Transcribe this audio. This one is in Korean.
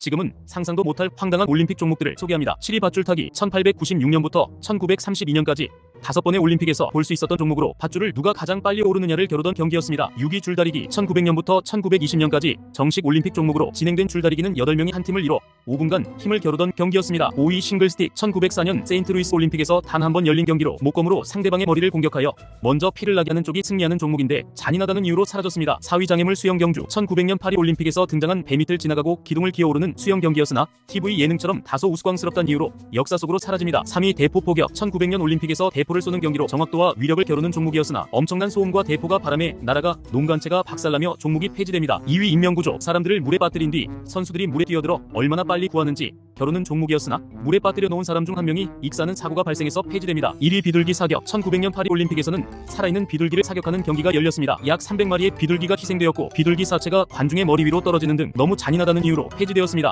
지금은 상상도 못할 황당한 올림픽 종목들을 소개합니다. 7위 밧줄 타기 1896년부터 1932년까지 다섯 번의 올림픽에서 볼 수 있었던 종목으로 밧줄을 누가 가장 빨리 오르느냐를 겨루던 경기였습니다. 6위 줄다리기 1900년부터 1920년까지 정식 올림픽 종목으로 진행된 줄다리기는 8명이 한 팀을 이뤄 5분간 힘을 겨루던 경기였습니다. 5위 싱글스틱 1904년 세인트루이스 올림픽에서 단 한 번 열린 경기로 목검으로 상대방의 머리를 공격하여 먼저 피를 나게 하는 쪽이 승리하는 종목인데 잔인하다는 이유로 사라졌습니다. 4위 장애물 수영 경주 1900년 파리 올림픽에서 등장한 배 밑을 지나가고 기둥을 기어오르는 수영 경기였으나 TV 예능처럼 다소 우스꽝스럽다는 이유로 역사 속으로 사라집니다. 3위 대포 포격 1900년 올림픽에서 대포를 쏘는 경기로 정확도와 위력을 겨루는 종목이었으나 엄청난 소음과 대포가 바람에 날아가 농간체가 박살나며 종목이 폐지됩니다. 2위 인명구조 사람들을 물에 빠뜨린 뒤 선수들이 물에 뛰어들어 얼마나 빨리 구하는지 겨루는 종목이었으나 물에 빠뜨려 놓은 사람 중 한 명이 익사는 사고가 발생해서 폐지됩니다. 1위 비둘기 사격 1900년 파리 올림픽에서는 살아있는 비둘기를 사격하는 경기가 열렸습니다. 약 300마리의 비둘기가 희생되었고 비둘기 사체가 관중의 머리 위로 떨어지는 등 너무 잔인하다는 이유로 폐지되었습니다.